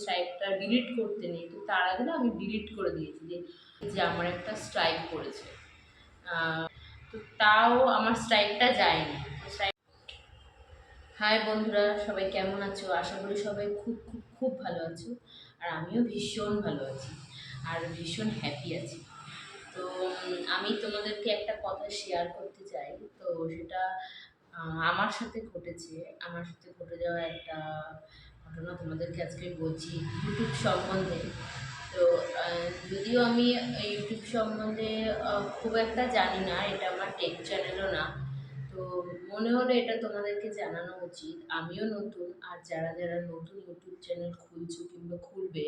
স্ট্রাইকটা delete করতে নেই, তো তার আগে না আমি ডিলিট করে দিয়েছি যে যে আমার একটা স্ট্রাইক পড়েছে তো তাও আমার স্ট্রাইকটা যায়নি। হাই বন্ধুরা, সবাই কেমন আছো? আশা করি সবাই খুব খুব খুব ভালো আছো। আর আমিও ভীষণ ভালো আছি আর ভীষণ হ্যাপি আছি। তো আমি তোমাদেরকে একটা কথা শেয়ার করতে চাই। তো সেটা আমার সাথে ঘটেছে। আমার সাথে ঘটে যাওয়া একটা ঘটনা তোমাদেরকে আজকে বলছি ইউটিউব সম্বন্ধে। তো যদিও আমি ইউটিউব সম্বন্ধে খুব একটা জানি না, এটা আমার টেক চ্যানেলও না। তো মনে হলো এটা তোমাদেরকে জানানো উচিত। আমিও নতুন, আর যারা যারা নতুন ইউটিউব চ্যানেল খুলছো কিংবা খুলবে,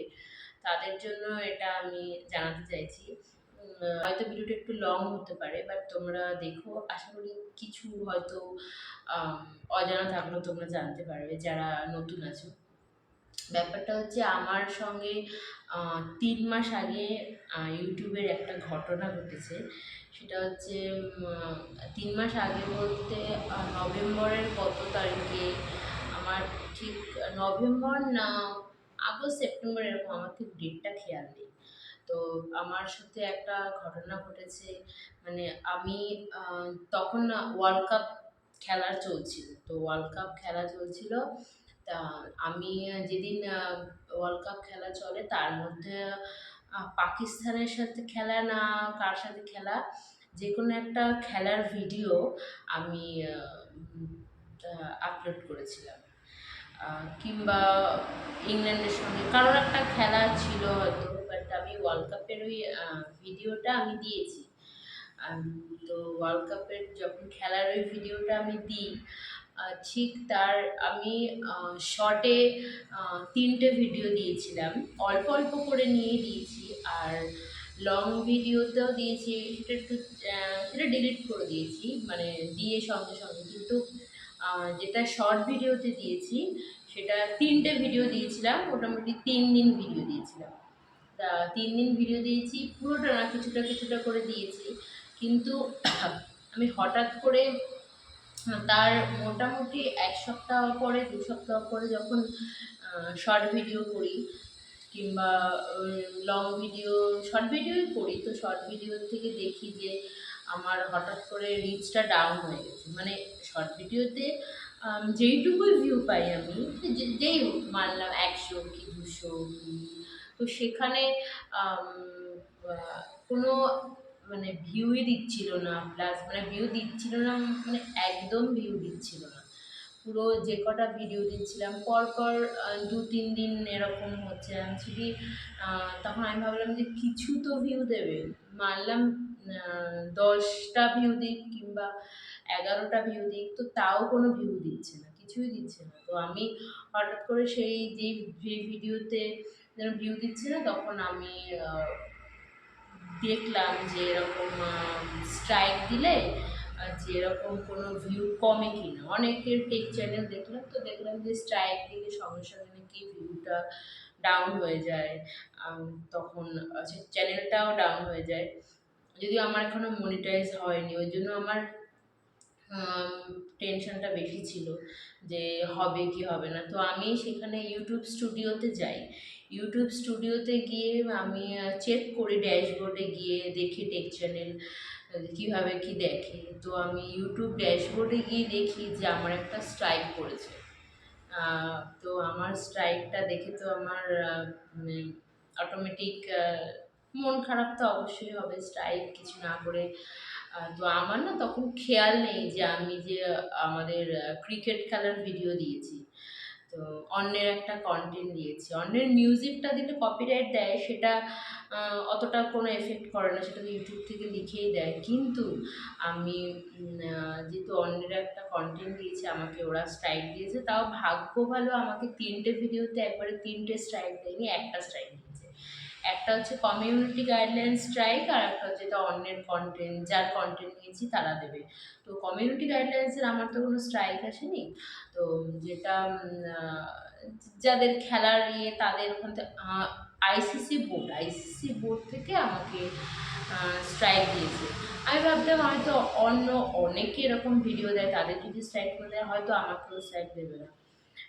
তাদের জন্য এটা আমি জানাতে চাইছি। হয়তো ভিডিওটা একটু লং হতে পারে বাট তোমরা দেখো, আশা করি কিছু হয়তো অজানা থাকলেও তোমরা জানতে পারবে, যারা নতুন আছো। ব্যাপারটা হচ্ছে আমার সঙ্গে তিন মাস আগে ইউটিউবের একটা ঘটনা ঘটেছে। সেটা হচ্ছে তিন মাস আগে বলতে নভেম্বরের কত তারিখে, আমার ঠিক নভেম্বর না, আগস্ট, সেপ্টেম্বর এরকম আমার ঠিক ডেটটা খেয়াল নেই। তো আমার সাথে একটা ঘটনা ঘটেছে মানে আমি তখন ওয়ার্ল্ড কাপ খেলা চলছিল। তো ওয়ার্ল্ড কাপ খেলা চলছিল তা আমি যেদিন ওয়ার্ল্ড কাপ খেলা চলে, তার মধ্যে পাকিস্তানের সাথে খেলা না, কার সাথে খেলা যে কোনো একটা খেলার ভিডিও আমি আপলোড করেছিলাম। কিংবা ইংল্যান্ডের সঙ্গে, কারোর একটা খেলা ছিল হয়তো বাট আমি ওয়ার্ল্ড কাপের ওই ভিডিওটা আমি দিয়েছি। তো ওয়ার্ল্ড কাপের যখন খেলার ওই ভিডিওটা আমি দিই ঠিক তার আমি শর্টে তিনটে ভিডিও দিয়েছিলাম। অল্প অল্প করে নিয়ে দিয়েছি আর লং ভিডিওতেও দিয়েছি। সেটা একটু সেটা ডিলিট করে দিয়েছি মানে দিয়ে সঙ্গে সঙ্গে। কিন্তু যেটা শর্ট ভিডিওতে দিয়েছি, সেটা তিনটে ভিডিও দিয়েছিলাম, মোটামুটি তিন দিন ভিডিও দিয়েছিলাম। তা তিন দিন ভিডিও দিয়েছি, পুরোটা না, কিছুটা কিছুটা করে দিয়েছি। কিন্তু, আমি হঠাৎ করে তার মোটামুটি এক সপ্তাহ পরে, দু সপ্তাহ পরে যখন শর্ট ভিডিও করি, কিংবা লং ভিডিও শর্ট ভিডিওই করি, তো শর্ট ভিডিও থেকে দেখি যে আমার হঠাৎ করে রিচটা ডাউন হয়ে গেছে। মানে শর্ট ভিডিওতে যেইটুকুই ভিউ পাই আমি যেই হোক, মানলাম একশো কি দুশো তো সেখানে কোনো মানে ভিউই দিচ্ছিল না প্লাস মানে ভিউ দিচ্ছিল না মানে একদম ভিউ দিচ্ছিল না। পুরো যে কটা ভিডিও দিচ্ছিলাম পরপর দু, তিন দিন এরকম হচ্ছে। আমি তখন আমি ভাবলাম যে কিছু তো ভিউ দেবে। মানলাম দশটা ভিউ দিক কিংবা এগারোটা ভিউ দিক, তো তাও কোনো ভিউ দিচ্ছে না, কিছুই দিচ্ছে না। তো আমি হঠাৎ করে সেই যে ভিডিওতে যেন ভিউ দিচ্ছে না, তখন আমি দেখলাম যে এরকম স্ট্রাইক দিলে যে এরকম কোনো ভিউ কমে কিনা। অনেকের টেক চ্যানেল দেখলাম তো দেখলাম যে স্ট্রাইক দিলে সঙ্গে সঙ্গে নাকি ভিউটা ডাউন হয়ে যায়। তখন চ্যানেলটাও ডাউন হয়ে যায়। যদিও আমার এখনও মনিটাইজ হয়নি, ওই জন্য আমার টেনশনটা বেশি ছিল যে হবে কি হবে না। তো আমি সেখানে ইউটিউব স্টুডিওতে যাই। ইউটিউব স্টুডিওতে গিয়ে আমি চেক করি ড্যাশবোর্ডে গিয়ে দেখি টেক চ্যানেল কীভাবে কি দেখে। তো আমি ইউটিউব ড্যাশবোর্ডে গিয়ে দেখি যে আমার একটা স্ট্রাইক পড়েছে। তো আমার স্ট্রাইকটা দেখে তো আমার অটোমেটিক মন খারাপ তো অবশ্যই হবে স্ট্রাইক কিছু না করে। তো আমার না তখন খেয়াল নেই যে আমি যে আমাদের ক্রিকেট খেলার ভিডিও দিয়েছি। তো অন্যের একটা কন্টেন্ট দিয়েছি। অন্যের মিউজিকটা দিলে কপিরাইট দেয়, সেটা অতটা কোনো এফেক্ট করে না। সেটা তো ইউটিউব থেকে লিখেই দেয়। কিন্তু আমি যেহেতু অন্যের একটা কন্টেন্ট দিয়েছি, আমাকে ওরা স্ট্রাইক দিয়েছে। তাও ভাগ্য ভালো আমাকে তিনটে ভিডিওতে একবারে তিনটে স্ট্রাইক দেয়নি, একটা স্ট্রাইক একটা হচ্ছে কমিউনিটি গাইডলাইন স্ট্রাইক আর একটা হচ্ছে যেটা অন্যের কন্টেন্ট যার কন্টেন্ট নিয়েছি তারা দেবে। তো কমিউনিটি গাইডলাইন্সের আমার তো কোনো স্ট্রাইক আসেনি। তো যেটা যাদের খেলার ইয়ে তাদের ওখান থেকে আইসিসি বোর্ড আইসিসি বোর্ড থেকে আমাকে স্ট্রাইক দিয়েছে। আমি ভাবতাম হয়তো অন্য অনেকে এরকম ভিডিও দেয়, তাদের যদি স্ট্রাইক করে দেয়, হয়তো আমাকেও স্ট্রাইক দেবে না।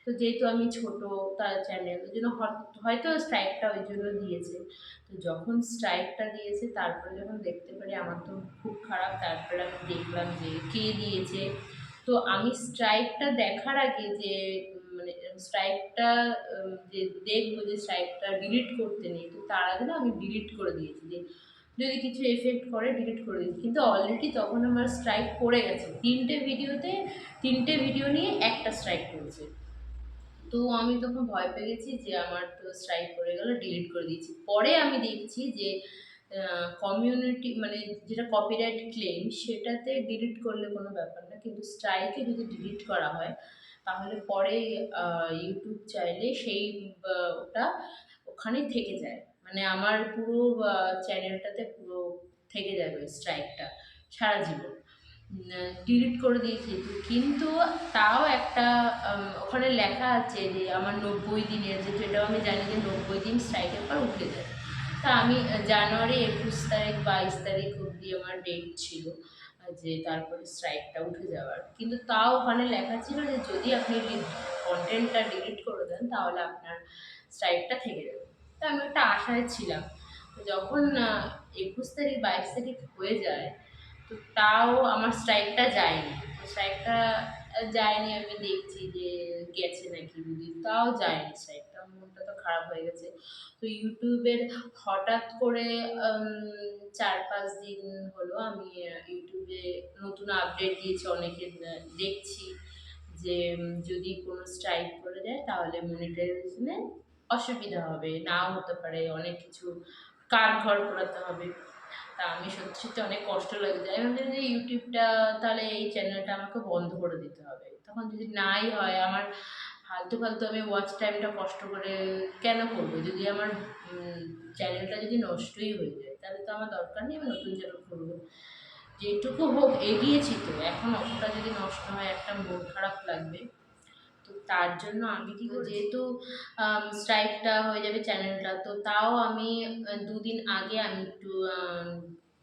তো যেহেতু আমি ছোট তার চ্যানেল ওই জন্য হয়তো- স্ট্রাইকটা ওই জন্য দিয়েছে। তো যখন স্ট্রাইকটা দিয়েছে, তারপরে যখন দেখতে পারি আমার তো খুব খারাপ, তারপরে আমি দেখলাম যে কে দিয়েছে। তো আমি স্ট্রাইকটা দেখার আগে যে মানে স্ট্রাইকটা যে দেখব যে স্ট্রাইকটা ডিলিট করতে নেই, তো তার আগে না আমি ডিলিট করে দিয়েছি যে, যদি কিছু এফেক্ট করে ডিলিট করে দিয়েছি। কিন্তু অলরেডি তখন আমার স্ট্রাইক পড়ে গেছে। তিনটে ভিডিওতে তিনটে ভিডিও নিয়ে একটা স্ট্রাইক পড়েছে তো আমি তখন ভয় পেয়ে গেছি যে আমার তো স্ট্রাইক পড়ে গেল ডিলিট করে দিয়েছি। পরে আমি দেখছি যে কমিউনিটি মানে যেটা কপিরাইট ক্লেম সেটাতে ডিলিট করলে কোনো ব্যাপার না। কিন্তু স্ট্রাইকে যদি ডিলিট করা হয়, তাহলে পরে ইউটিউব চাইলে সেই ওটা ওখানেই থেকে যায়। মানে আমার পুরো চ্যানেলটাতে পুরো থেকে যাবে স্ট্রাইকটা সারা জীবন। ডিলিট করে দিয়েছি। কিন্তু তাও একটা ওখানে লেখা আছে যে আমার নব্বই দিনের, যেহেতু এটাও আমি জানি যে নব্বই দিন স্ট্রাইকের পর উঠে যায়। তা আমি জানুয়ারি একুশ তারিখ, বাইশ তারিখ অবধি আমার ডেট ছিল, যে তারপরে স্ট্রাইকটা উঠে যাওয়ার। কিন্তু তাও ওখানে লেখা ছিল যে যদি আপনি কন্টেন্টটা ডিলিট করে দেন, তাহলে আপনার স্ট্রাইকটা থেকে যাবে। তা আমি একটা আশায় ছিলাম। যখন একুশ তারিখ, বাইশ তারিখ হয়ে যায় তো তাও আমার স্ট্রাইকটা যায়নি। স্ট্রাইকটা যায়নি আমি দেখছি যে গেছে নাকি যদি, তাও যায়নি স্ট্রাইকটা মনটা তো খারাপ হয়ে গেছে। তো ইউটিউবের হঠাৎ করে চার পাঁচ দিন হলো আমি ইউটিউবে নতুন আপডেট দিয়েছি অনেকে দেখছি যে যদি কোনো স্ট্রাইক করে যায় তাহলে মনিটাইজেশনে অসুবিধা হবে। নাও হতে পারে, অনেক কিছু কার ঘর পোড়াতে হবে। তা আমি সত্যি সত্যি অনেক কষ্ট লাগে। আমি ভাবছিলাম যে ইউটিউবটা, তাহলে এই চ্যানেলটা আমাকে বন্ধ করে দিতে হবে। তখন যদি নাই হয়, আমার ফালতু ফালতু আমি ওয়াচ টাইমটা কষ্ট করে কেন করব? যদি আমার চ্যানেলটা যদি নষ্টই হয়ে যায়, তাহলে তো আমার দরকার নেই আমি নতুন চ্যানেল করব। যেটুকু হোক, এগিয়েছি তো। এখন অতটা যদি নষ্ট হয়, একটা মন খারাপ লাগবে। তো তার জন্য আমি কি যেহেতু স্ট্রাইকটা হয়ে যাবে চ্যানেলটা তো তাও আমি দুদিন আগে আমি একটু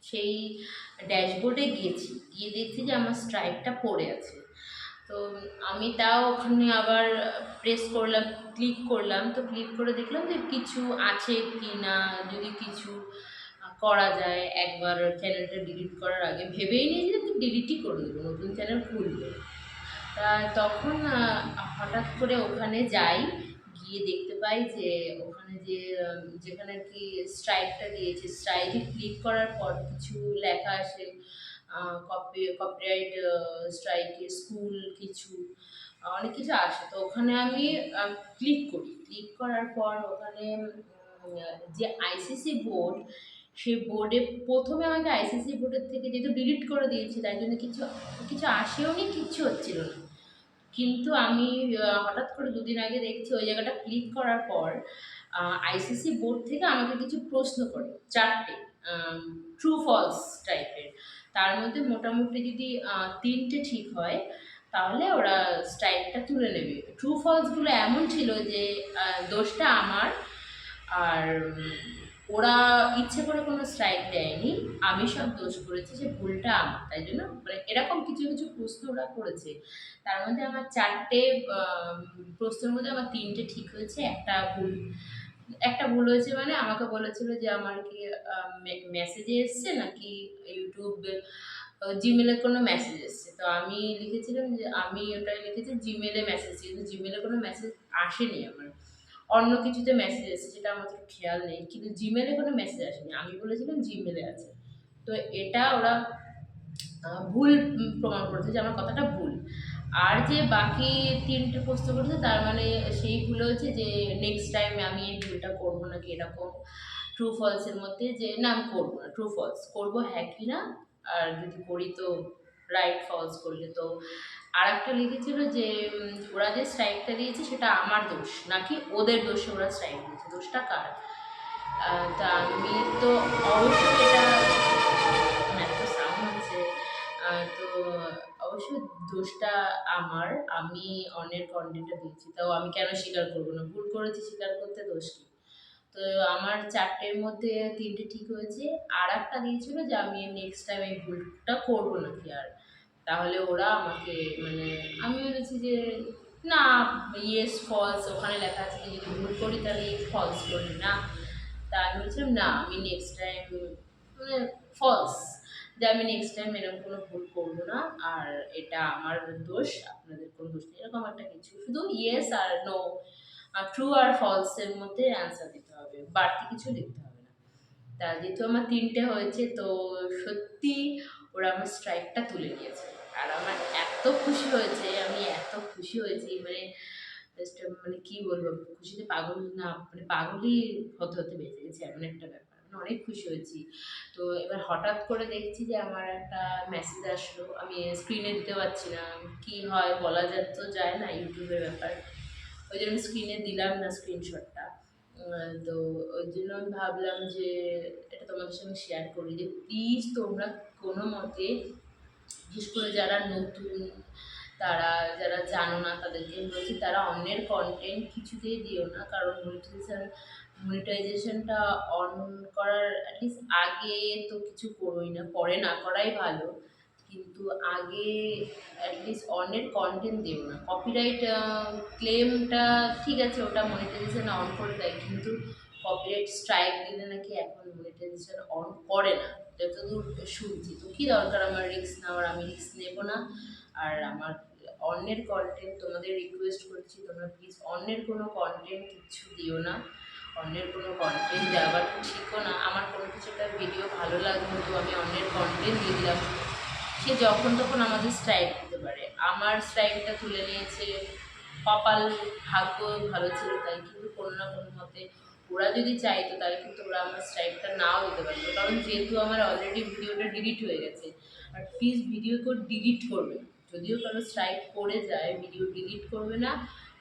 সেই ড্যাশবোর্ডে গিয়েছি। গিয়ে দেখছি যে আমার স্ট্রাইকটা পড়ে আছে। তো আমি তাও ওখানে আবার প্রেস করলাম ক্লিক করলাম। তো ক্লিক করে দেখলাম যে কিছু আছে কি না যদি কিছু করা যায় একবার চ্যানেলটা ডিলিট করার আগে। ভেবেই নিয়ে যে ডিলিটই করে দেবো, নতুন চ্যানেল খুলবো। তখন হঠাৎ করে ওখানে যাই, গিয়ে দেখতে পাই যে ওখানে যে যেখানে আর কি স্ট্রাইকটা দিয়েছে স্ট্রাইকে ক্লিক করার পর কিছু লেখা আসে কপি কপিরাইট স্ট্রাইকে স্কুল কিছু অনেক কিছু আসে। তো ওখানে আমি ক্লিক করি। ক্লিক করার পর ওখানে যে আইসিসি বোর্ড সেই বোর্ডে প্রথমে আমাকে আইসিসি বোর্ডের থেকে যেহেতু ডিলিট করে দিয়েছে, তাই জন্য কিছু কিছু আসেও নি, কিচ্ছু হচ্ছিল না। কিন্তু আমি হঠাৎ করে দুদিন আগে দেখছি ওই জায়গাটা ক্লিক করার পর আইসিসি বোর্ড থেকে আমাকে কিছু প্রশ্ন করে, চারটে ট্রু ফলস টাইপের তার মধ্যে মোটামুটি যদি তিনটে ঠিক হয়, তাহলে ওরা স্ট্রাইকটা তুলে নেবে। ট্রু ফলসগুলো এমন ছিল যে দোষটা আমার, আর ওরা ইচ্ছে করে কোনো স্ট্রাইক দেয়নি, আমি সব দোষ করেছি যে ভুলটা আমার, তাই জন্য মানে এরকম কিছু কিছু প্রশ্ন ওরা করেছে। তার মধ্যে আমার চারটে প্রশ্নের মধ্যে আমার তিনটে ঠিক হয়েছে, একটা ভুল একটা ভুল হয়েছে মানে আমাকে বলেছিল যে আমার কি মেসেজে এসছে নাকি ইউটিউব জিমেলে কোনো মেসেজ এসছে? তো আমি লিখেছিলাম যে আমি ওটা লিখেছি জিমেলে মেসেজ কিন্তু জিমেলে কোনো মেসেজ আসেনি আমার। অন্য কিছুতে মেসেজ এসেছে যেটা আমার তো খেয়াল নেই, কিন্তু জিমেলে কোনো মেসেজ আসেনি। আমি বলেছিলাম জিমেলে আছে। তো এটা ওরা ভুল প্রমাণ করেছে যে আমার কথাটা ভুল। আর যে বাকি তিনটে প্রশ্ন করেছে, তার মানে সেই ভুল হচ্ছে যে নেক্সট টাইম আমি এই ভুলটা করব নাকি এরকম ট্রু ফলসের মধ্যে যে, না, আমি করব না। ট্রু ফলস করব হ্যাঁ কি না? আর যদি করি তো রাইট ফলস করলে তো আর একটা লিখেছিল যে ওরা যে স্ট্রাইকটা দিয়েছে সেটা আমার দোষ, নাকি ওদের দোষে ওরা স্ট্রাইক দিয়েছে, দোষটা কার? তা আমি তো অবশ্যই এটা এত সাউন্ড হচ্ছে তো অবশ্যই দোষটা আমার, আমি অন্যের কন্টেন্টটা দিচ্ছি তাও আমি কেন স্বীকার করব না? ভুল করেছি স্বীকার করতে দোষ কি? তো আমার চারটের মধ্যে তিনটে ঠিক হয়েছে আর একটা দিয়েছিল যে আমি নেক্সট টাইম এই ভুলটা করব নাকি আর? তাহলে ওরা আমাকে মানে আমি বলেছি যে, না ইয়েস ফলস ওখানে লেখা আছে যদি ভুল করি তাহলে ফলস করি না। তা আমি বলছিলাম, না, আমি নেক্সট টাইম মানে ফলস যে আমি নেক্সট টাইম এরকম কোনো ভুল করব না, আর এটা আমার দোষ, আপনাদের কোনো দোষ নেই, এরকম একটা কিছু। শুধু ইয়েস আর নো ট্রু আর ফলসের মধ্যে অ্যান্সার দিতে হবে, বাড়তি কিছু লিখতে হবে না। তা যেহেতু আমার তিনটে হয়েছে, তো সত্যি ওরা আমার স্ট্রাইকটা তুলে নিয়েছে। আর আমার এত খুশি হয়েছে, আমি এত খুশি হয়েছি মানে মানে কি বলব, খুশিতে পাগল না মানে পাগলই হতে হতে বেঁচে গেছে, এমন একটা ব্যাপার। মানে অনেক খুশি হয়েছি। তো এবার হঠাৎ করে দেখছি যে আমার একটা মেসেজ আসলো, আমি স্ক্রিনে দিতে পারছি না, কি হয় বলা যা তো যায় না ইউটিউবের ব্যাপার। ওই জন্য স্ক্রিনে দিলাম না স্ক্রিনশটটা তো ওই জন্য আমি ভাবলাম যে এটা তোমাদের সঙ্গে শেয়ার করি যে প্লিজ তোমরা কোনো মতে, বিশেষ করে যারা নতুন, তারা যারা জানো না তাদেরকে বলছি তারা অন্যের কন্টেন্ট কিছুতেই দিও না। কারণ মনিটাইজেশন মনিটাইজেশনটা অন করার অ্যাটলিস্ট আগে তো কিছু করোই না, পরে না করাই ভালো। কিন্তু আগে অ্যাটলিস্ট অন্যের কন্টেন্ট দিও না। কপিরাইট ক্লেমটা ঠিক আছে, ওটা মনিটাইজেশন অন করে দেয়, কিন্তু কপিরাইট স্ট্রাইক দিলে নাকি এখন মনিটাইজেশন অন করে না। যতদূর শুনছি, তো কী দরকার? আমার রিস্ক নেওয়ার আমি রিস্ক নেব না। আর আমার অন্যের কন্টেন্ট তোমাদের রিকোয়েস্ট করছি, তোমরা প্লিজ অন্যের কোনো কন্টেন্ট কিছু দিও না। অন্যের কোনো কন্টেন্ট দেওয়া ঠিকও না। আমার কোনো কিছু একটা ভিডিও ভালো লাগল, তো আমি অন্যের কন্টেন্ট দিয়ে দিলাম। সে যখন তখন আমাদের স্ট্রাইক দিতে পারে। আমার স্ট্রাইকটা তুলে নিয়েছে কপাল ভাগ্য ভালো ছিল তাই, কিন্তু কোনো না কোনো মতে ওরা যদি চাইতো তাহলে কিন্তু ওরা আমার স্ট্রাইকটা নাও দিতে পারতো। কারণ যেহেতু আমার অলরেডি ভিডিওটা ডিলিট হয়ে গেছে, আর প্লিজ ভিডিও করে ডিলিট করবে যদিও কারও স্ট্রাইক পড়ে যায় ভিডিও ডিলিট করবে না,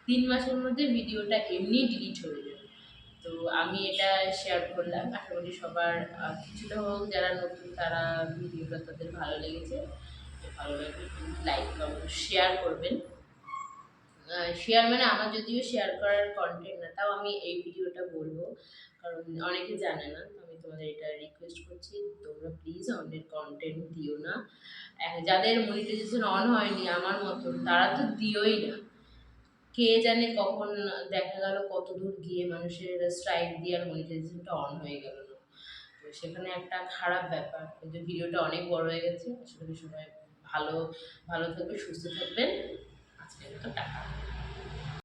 তিন মাসের মধ্যে ভিডিওটা এমনি ডিলিট হয়ে যাবে তো আমি এটা শেয়ার করলাম। আশা করি সবার কিছুটা হোক যারা নতুন তারা ভিডিওটা তাদের ভালো লেগেছে। ভালো লাগলে লাইক শেয়ার করবেন। শেয়ার মানে আমার যদিও শেয়ার করার কন্টেন্ট না, তাও আমি এই ভিডিওটা বলব। কারণ অনেকে জানে না আমি তোমাদের এটা রিকোয়েস্ট করছি, তোমরা প্লিজ অন্যের কন্টেন্ট দিও না। যাদের মনিটাইজেশন অন হয়নি, আমার মতন, তারা তো দিওই না। কে জানে কখন দেখা গেল কত দূর গিয়ে মানুষের স্ট্রাইক দিয়ে আর মনিটাইজেশনটা অন হয়ে গেল না। তো সেখানে একটা খারাপ ব্যাপার। কিন্তু ভিডিওটা অনেক বড় হয়ে গেছে। করি সবাই ভালো ভালো থাকবে, সুস্থ থাকবেন। আজকে মতো টাকা